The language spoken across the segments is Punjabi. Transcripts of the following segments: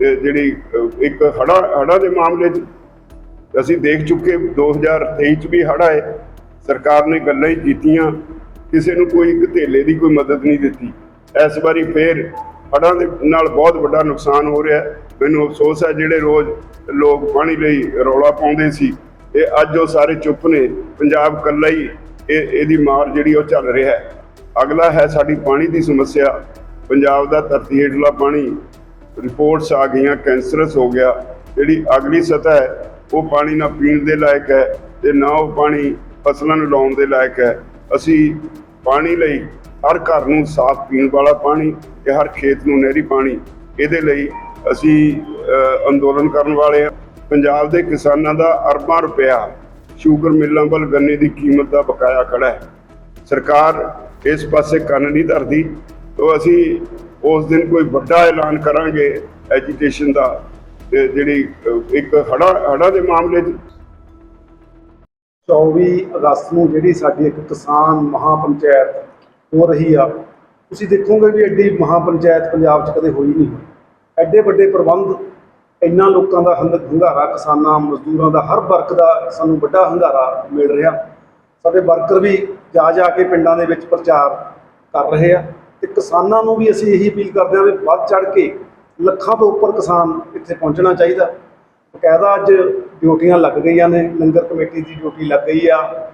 ਜਿਹੜੀ ਇੱਕ ਹੜਾ ਹੜਾ ਦੇ ਮਾਮਲੇ 'ਚ ਅਸੀਂ ਦੇਖ ਚੁੱਕੇ 2023 ਚ ਵੀ ਹੜ੍ਹ ਹੈ ਸਰਕਾਰ ਨੇ ਗੱਲਾਂ ਹੀ ਕੀਤੀਆਂ, ਕਿਸੇ ਨੂੰ ਕੋਈ ਇੱਕ ਧੇਲੇ ਦੀ ਕੋਈ ਮਦਦ ਨਹੀਂ ਦਿੱਤੀ। ਇਸ ਵਾਰੀ ਫੇਰ ਹੜ੍ਹਾਂ ਦੇ ਨਾਲ ਬਹੁਤ ਵੱਡਾ ਨੁਕਸਾਨ ਹੋ ਰਿਹਾ। ਮੈਨੂੰ ਅਫਸੋਸ ਹੈ, ਜਿਹੜੇ ਰੋਜ਼ ਲੋਕ ਪਾਣੀ ਲਈ ਰੌਲਾ ਪਾਉਂਦੇ ਸੀ, ਇਹ ਅੱਜ ਉਹ ਸਾਰੇ ਚੁੱਪ ਨੇ। ਪੰਜਾਬ ਇਕੱਲਾ ਹੀ ਇਹ, ਇਹਦੀ ਮਾਰ ਜਿਹੜੀ ਉਹ ਚੱਲ ਰਿਹਾ ਹੈ। ਅਗਲਾ ਹੈ ਸਾਡੀ ਪਾਣੀ ਦੀ ਸਮੱਸਿਆ। ਪੰਜਾਬ ਦਾ ਧਰਤੀ ਹੇਠਲਾ ਪਾਣੀ ਰਿਪੋਰਟਸ ਆ ਗਈਆਂ, ਕੈਂਸਰਸ ਹੋ ਗਿਆ, ਜਿਹੜੀ ਅਗਲੀ ਸਤਹ ਹੈ, ਉਹ ਪਾਣੀ ਨਾ ਪੀਣ ਦੇ ਲਾਇਕ ਹੈ ਤੇ ਨਾ ਉਹ ਪਾਣੀ ਫਸਲਾਂ ਨੂੰ ਲਾਉਣ ਦੇ ਲਾਇਕ ਹੈ। ਅਸੀਂ ਪਾਣੀ ਲਈ ਹਰ ਘਰ ਨੂੰ ਸਾਫ਼ ਪੀਣ ਵਾਲਾ ਪਾਣੀ ਤੇ ਹਰ ਖੇਤ ਨੂੰ ਨਹਿਰੀ ਪਾਣੀ, ਇਹਦੇ ਲਈ ਅਸੀਂ ਅੰਦੋਲਨ ਕਰਨ ਵਾਲੇ ਹਾਂ। ਪੰਜਾਬ ਦੇ ਕਿਸਾਨਾਂ ਦਾ ਅਰਬਾਂ ਰੁਪਇਆ ਸ਼ੂਗਰ ਮਿੱਲਾਂ ਵੱਲ ਗੰਨੇ ਦੀ ਕੀਮਤ ਦਾ ਬਕਾਇਆ ਖੜਾ ਹੈ। ਸਰਕਾਰ ਇਸ ਪਾਸੇ ਕੰਨ ਨਹੀਂ ਧਰਦੀ, ਤੋਂ ਅਸੀਂ ਉਸ ਦਿਨ ਕੋਈ ਵੱਡਾ ਐਲਾਨ ਕਰਾਂਗੇ ਐਜੀਟੇਸ਼ਨ ਦਾ ਜਿਹੜੀ ਅਹ, ਇੱਕ ਹੜਾ ਹੜਾ ਦੇ ਮਾਮਲੇ 'ਚ। 24 ਅਗਸਤ ਨੂੰ ਜਿਹੜੀ ਸਾਡੀ ਇੱਕ ਕਿਸਾਨ ਮਹਾਪੰਚਾਇਤ ਹੋ ਰਹੀ ਆ ਤੁਸੀਂ ਦੇਖੋਗੇ ਵੀ ਐਡੀ ਮਹਾਪੰਚਾਇਤ ਪੰਜਾਬ 'ਚ ਕਦੇ ਹੋਈ ਨਹੀਂ। ਐਡੇ ਵੱਡੇ ਪ੍ਰਬੰਧ ਇੰਨਾ ਲੋਕਾਂ ਦਾ ਹੰਗ- ਹੰਗਾਰਾ ਕਿਸਾਨਾਂ ਮਜ਼ਦੂਰਾਂ ਦਾ ਹਰ ਵਰਗ ਦਾ ਸਾਨੂੰ ਵੱਡਾ ਹੰਗਾਰਾ ਮਿਲ ਰਿਹਾ। ਸਾਡੇ ਵਰਕਰ ਵੀ ਜਾ ਜਾ ਕੇ ਪਿੰਡਾਂ ਦੇ ਵਿੱਚ ਪ੍ਰਚਾਰ ਕਰ ਰਹੇ ਆ। ਤੇ ਕਿਸਾਨਾਂ ਨੂੰ ਵੀ ਅਸੀਂ ਇਹੀ ਅਪੀਲ ਕਰਦੇ ਹਾਂ ਵੀ ਵੱਧ ਚੜ ਕੇ ਲੱਖਾਂ ਤੋਂ ਉੱਪਰ ਕਿਸਾਨ ਇੱਥੇ ਪਹੁੰਚਣਾ ਚਾਹੀਦਾ। ਬਕਾਇਦਾ ਅੱਜ ਡਿਊਟੀਆਂ ਲੱਗ ਗਈਆਂ ਨੇ, ਲੰਗਰ ਕਮੇਟੀ ਦੀ ਡਿਊਟੀ ਲੱਗ ਗਈ ਆ,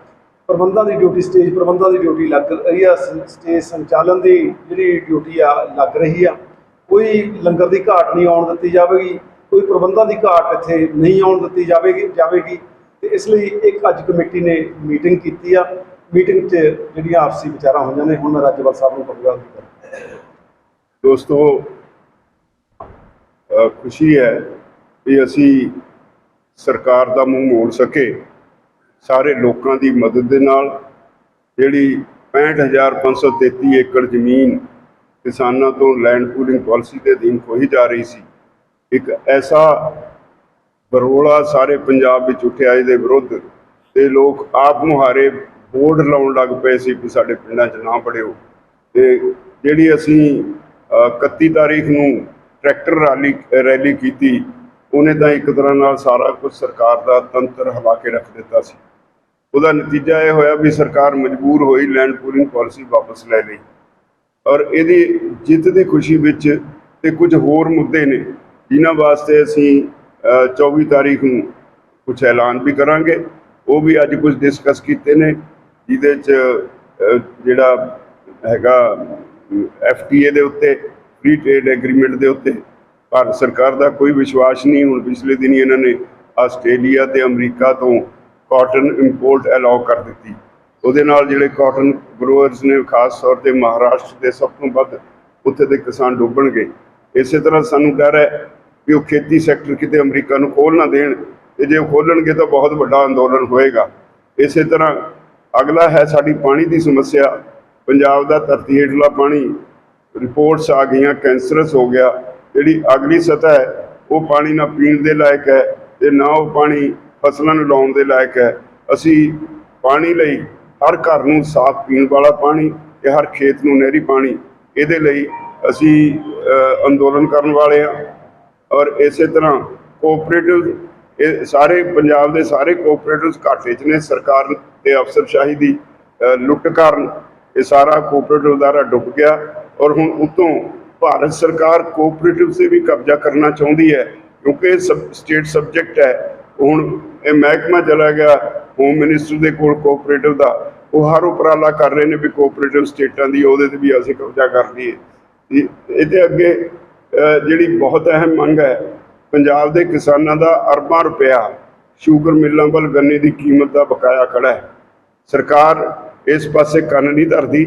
ਪ੍ਰਬੰਧਾਂ ਦੀ ਡਿਊਟੀ, ਸਟੇਜ ਪ੍ਰਬੰਧਾਂ ਦੀ ਡਿਊਟੀ ਲੱਗ ਰਹੀ ਆ, ਸ- ਸਟੇਜ ਸੰਚਾਲਨ ਦੀ ਜਿਹੜੀ ਡਿਊਟੀ ਆ, ਲੱਗ ਰਹੀ ਆ। ਕੋਈ ਲੰਗਰ ਦੀ ਘਾਟ ਨਹੀਂ ਆਉਣ ਦਿੱਤੀ ਜਾਵੇਗੀ, ਕੋਈ ਪ੍ਰਬੰਧਾਂ ਦੀ ਘਾਟ ਇੱਥੇ ਨਹੀਂ ਆਉਣ ਦਿੱਤੀ ਜਾਵੇਗੀ ਜਾਵੇਗੀ। ਤੇ ਇਸ ਲਈ ਇੱਕ ਅੱਜ ਕਮੇਟੀ ਨੇ ਮੀਟਿੰਗ ਕੀਤੀ ਆ। ਮੀਟਿੰਗ 'ਚ ਜਿਹੜੀਆਂ ਆਪਸੀ ਵਿਚਾਰਾਂ ਹੋਈਆਂ ਨੇ, ਹੁਣ ਮੈਂ ਰਾਜਪਾਲ ਸਾਹਿਬ ਨੂੰ ਕਹੂੰਗਾ ਦੋਸਤੋ ਖੁਸ਼ੀ ਹੈ ਵੀ ਅਸੀਂ ਸਰਕਾਰ ਦਾ ਮੂੰਹ ਮੋੜ ਸਕੇ। ਸਾਰੇ ਲੋਕਾਂ ਦੀ ਮਦਦ ਦੇ ਨਾਲ ਜਿਹੜੀ 65533 ਏਕੜ ਜ਼ਮੀਨ ਕਿਸਾਨਾਂ ਤੋਂ ਲੈਂਡ ਪੂਲਿੰਗ ਪਾਲਿਸੀ ਦੇ ਅਧੀਨ ਖੋਹੀ ਜਾ ਰਹੀ ਸੀ, ਇੱਕ ਐਸਾ ਬਰੋਲਾ ਸਾਰੇ ਪੰਜਾਬ ਵਿੱਚ ਉੱਠਿਆ, ਇਹਦੇ ਵਿਰੁੱਧ ਤੇ ਲੋਕ ਆਪ ਮੁਹਾਰੇ ਬੋਰਡ ਲਾਉਣ ਲੱਗ ਪਏ ਸੀ ਕਿ ਸਾਡੇ ਪਿੰਡਾਂ 'ਚ ਨਾ ਪੜਿਓ। ਤੇ ਜਿਹੜੀ ਅਸੀਂ ਅ, 31 ਤਾਰੀਖ ਨੂੰ ਟਰੈਕਟਰ ਰੈਲੀ ਰੈਲੀ ਕੀਤੀ ਉਹਨੇ ਤਾਂ ਇੱਕ ਤਰ੍ਹਾਂ ਨਾਲ ਸਾਰਾ ਕੁਝ ਸਰਕਾਰ ਦਾ ਤੰਤਰ ਹਿਲਾ ਕੇ ਰੱਖ ਦਿੱਤਾ ਸੀ। ਉਹਦਾ ਨਤੀਜਾ ਇਹ ਹੋਇਆ ਵੀ ਸਰਕਾਰ ਮਜਬੂਰ ਹੋਈ ਲੈਂਡ ਪੂਲਿੰਗ ਪਾਲਿਸੀ ਵਾਪਸ ਲੈ ਲਈ। ਔਰ ਇਹਦੀ ਜਿੱਤ ਦੀ ਖੁਸ਼ੀ ਵਿੱਚ ਤੇ ਕੁਝ ਹੋਰ ਮੁੱਦੇ ਨੇ ਜਿਨ੍ਹਾਂ ਵਾਸਤੇ ਅਸੀਂ ਅ, 24 ਤਾਰੀਖ ਨੂੰ ਕੁਝ ਐਲਾਨ ਵੀ ਕਰਾਂਗੇ। ਉਹ ਵੀ ਅੱਜ ਕੁਝ ਡਿਸਕਸ ਕੀਤੇ ਨੇ। ਜਿਹਦੇ ਚ ਜਿਹੜਾ ਹੈਗਾ ਐਫਟੀਏ ਦੇ ਉੱਤੇ ਫ੍ਰੀ ਟ੍ਰੇਡ ਐਗਰੀਮੈਂਟ ਦੇ ਉੱਤੇ, ਭਾਰਤ ਸਰਕਾਰ ਦਾ ਕੋਈ ਵਿਸ਼ਵਾਸ ਨਹੀਂ। ਹੁਣ ਪਿਛਲੇ ਦਿਨੀ ਇਹਨਾਂ ਨੇ ਆਸਟ੍ਰੇਲੀਆ ਤੇ ਅਮਰੀਕਾ ਤੋਂ ਕਾਟਨ ਇੰਪੋਰਟ ਅਲਾਉ ਕਰ ਦਿੱਤੀ। ਉਹਦੇ ਨਾਲ ਜਿਹੜੇ ਕਾਟਨ ਗਰੋਅਰਸ ਨੇ, ਖਾਸ ਤੌਰ ਤੇ ਮਹਾਰਾਸ਼ਟਰ ਦੇ ਸਭ ਤੋਂ ਵੱਧ ਉੱਥੇ ਦੇ ਕਿਸਾਨ ਡੁੱਬਣਗੇ ਇਸੇ ਤਰ੍ਹਾਂ ਸਾਨੂੰ ਡਰ ਹੈ ਕਿ ਉਹ ਖੇਤੀ ਸੈਕਟਰ ਕਿਤੇ ਅਮਰੀਕਾ ਨੂੰ ਖੋਲ ਨਾ ਦੇਣ। ਤੇ ਜੇ ਉਹ ਖੋਲਣਗੇ ਤਾਂ ਬਹੁਤ ਵੱਡਾ ਅੰਦੋਲਨ ਹੋਏਗਾ। ਇਸੇ ਤਰ੍ਹਾਂ ਅਗਲਾ ਹੈ ਸਾਡੀ ਪਾਣੀ ਦੀ ਸਮੱਸਿਆ। ਪੰਜਾਬ ਦਾ ਧਰਤੀ ਹੇਠਲਾ ਪਾਣੀ। ਰਿਪੋਰਟਸ ਆ ਗਈਆਂ, ਕੈਂਸਰਸ ਹੋ ਗਿਆ। ਜਿਹੜੀ ਅਗਲੀ ਸਤਹ ਹੈ, ਉਹ ਪਾਣੀ ਨਾ ਪੀਣ ਦੇ ਲਾਇਕ ਹੈ ਤੇ ਨਾ ਉਹ ਪਾਣੀ ਫਸਲਾਂ ਨੂੰ ਲਾਉਣ ਦੇ ਲਾਇਕ ਹੈ। ਅਸੀਂ ਪਾਣੀ ਲਈ ਹਰ ਘਰ ਨੂੰ ਸਾਫ਼ ਪੀਣ ਵਾਲਾ ਪਾਣੀ ਤੇ ਹਰ ਖੇਤ ਨੂੰ ਨਹਿਰੀ ਪਾਣੀ, ਇਹਦੇ ਲਈ ਅਸੀਂ ਅੰਦੋਲਨ ਕਰਨ ਵਾਲੇ ਹਾਂ। ਔਰ ਇਸੇ ਤਰ੍ਹਾਂ ਕੋਆਪਰੇਟਿਵ ਇਹ ਸਾਰੇ ਪੰਜਾਬ ਦੇ ਸਾਰੇ ਕੋਆਪਰੇਟਿਵਸ ਘਾਟੇ 'ਚ ਨੇ, ਸਰਕਾਰ ਤੇ ਅਫਸਰਸ਼ਾਹੀ ਦੀ ਲੁੱਟ ਕਾਰਨ ਇਹ ਸਾਰਾ ਕੋਆਪਰੇਟਿਵ ਅਦਾਰਾ ਡੁੱਬ ਗਿਆ ਔਰ ਹੁਣ ਉਤੋਂ ਭਾਰਤ ਸਰਕਾਰ ਕੋਆਪਰੇਟਿਵ ਸੇ ਵੀ ਕਬਜ਼ਾ ਕਰਨਾ ਚਾਹੁੰਦੀ ਹੈ, ਕਿਉਂਕਿ ਇਹ ਸਬ ਸਟੇਟ ਸਬਜੈਕਟ ਹੈ। ਹੁਣ ਇਹ ਮਹਿਕਮਾ ਚਲਾ ਗਿਆ ਹੋਮ ਮਿਨਿਸਟਰ ਦੇ ਕੋਲ ਕੋਆਪਰੇਟਿਵ ਦਾ। ਉਹ ਹਰ ਉਪਰਾਲਾ ਕਰ ਰਹੇ ਨੇ ਵੀ ਕੋਆਪਰੇਟਿਵ ਸਟੇਟਾਂ ਦੀ, ਉਹਦੇ ਤੇ ਵੀ ਅਸੀਂ ਕਬਜ਼ਾ ਕਰ ਲਈਏ। ਇਹਦੇ ਅੱਗੇ ਜਿਹੜੀ ਬਹੁਤ ਅਹਿਮ ਮੰਗ ਹੈ, ਪੰਜਾਬ ਦੇ ਕਿਸਾਨਾਂ ਦਾ ਅਰਬਾਂ ਰੁਪਇਆ ਸ਼ੂਗਰ ਮਿੱਲਾਂ ਵੱਲ ਗੰਨੇ ਦੀ ਕੀਮਤ ਦਾ ਬਕਾਇਆ ਖੜਾ ਹੈ। ਸਰਕਾਰ ਇਸ ਪਾਸੇ ਕੰਨ ਨਹੀਂ ਧਰਦੀ।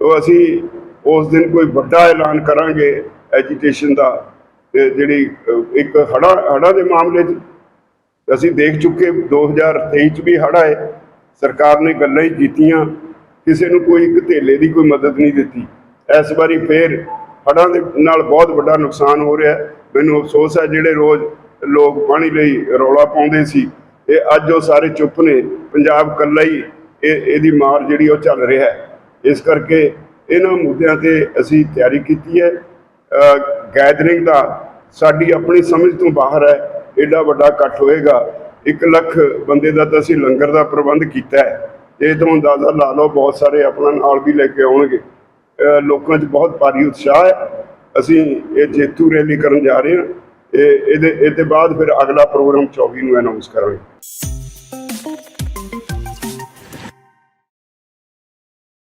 ਤੋਂ ਅਸੀਂ ਉਸ ਦਿਨ ਕੋਈ ਵੱਡਾ ਐਲਾਨ ਕਰਾਂਗੇ ਐਜੀਟੇਸ਼ਨ ਦਾ। ਤੇ ਜਿਹੜੀ ਇੱਕ ਹੜਾ ਹੜਾ ਦੇ ਮਾਮਲੇ 'ਚ ਅਸੀਂ ਦੇਖ ਚੁੱਕੇ 2023 ਚ ਵੀ ਹੜ੍ਹ ਆਏ। ਸਰਕਾਰ ਨੇ ਗੱਲਾਂ ਹੀ ਕੀਤੀਆਂ। ਕਿਸੇ ਨੂੰ ਕੋਈ ਇੱਕ ਧੇਲੇ ਦੀ ਕੋਈ ਮਦਦ ਨਹੀਂ ਦਿੱਤੀ। ਇਸ ਵਾਰੀ ਫੇਰ ਹੜ੍ਹਾਂ ਦੇ ਨਾਲ ਬਹੁਤ ਵੱਡਾ ਨੁਕਸਾਨ ਹੋ ਰਿਹਾ। ਮੈਨੂੰ ਅਫਸੋਸ ਹੈ, ਜਿਹੜੇ ਰੋਜ਼ ਲੋਕ ਪਾਣੀ ਲਈ ਰੌਲਾ ਪਾਉਂਦੇ ਸੀ, ਇਹ ਅੱਜ ਉਹ ਸਾਰੇ ਚੁੱਪ ਨੇ। ਪੰਜਾਬ ਕੱਲਾ ਹੀ ਇਹ ਇਹਦੀ ਮਾਰ ਜਿਹੜੀ ਉਹ ਚੱਲ ਰਿਹਾ ਹੈ। ਇਸ ਕਰਕੇ ਇਹਨਾਂ ਮੁੱਦਿਆਂ ਤੇ ਅਸੀਂ ਤਿਆਰੀ ਕੀਤੀ ਹੈ। ਗੈਦਰਿੰਗ ਦਾ ਸਾਡੀ ਆਪਣੀ ਸਮਝ ਤੋਂ ਬਾਹਰ ਹੈ। ਐਡਾ ਵੱਡਾ ਇਕੱਠ ਹੋਏਗਾ। 1 ਲੱਖ ਬੰਦੇ ਦਾ ਤਾਂ ਅਸੀਂ ਲੰਗਰ ਦਾ ਪ੍ਰਬੰਧ ਕੀਤਾ ਹੈ। ਇਹ ਤੋਂ ਅੰਦਾਜ਼ਾ ਲਾ ਲਓ ਬਹੁਤ ਸਾਰੇ ਆਪਣਾ ਨਾਲ ਵੀ ਲੈ ਕੇ ਆਉਣਗੇ। ਲੋਕਾਂ 'ਚ ਬਹੁਤ ਭਾਰੀ ਉਤਸ਼ਾਹ ਹੈ। ਅਸੀਂ ਇਹ ਜੇਤੂ ਰੈਲੀ ਕਰਨ ਜਾ ਰਹੇ ਹਾਂ। ਇਹ, ਇਹਦੇ ਇਹਦੇ ਬਾਅਦ ਫਿਰ ਅਗਲਾ ਪ੍ਰੋਗਰਾਮ 24 ਨੂੰ ਅਨਾਉਂਸ ਕਰਾਂਗੇ।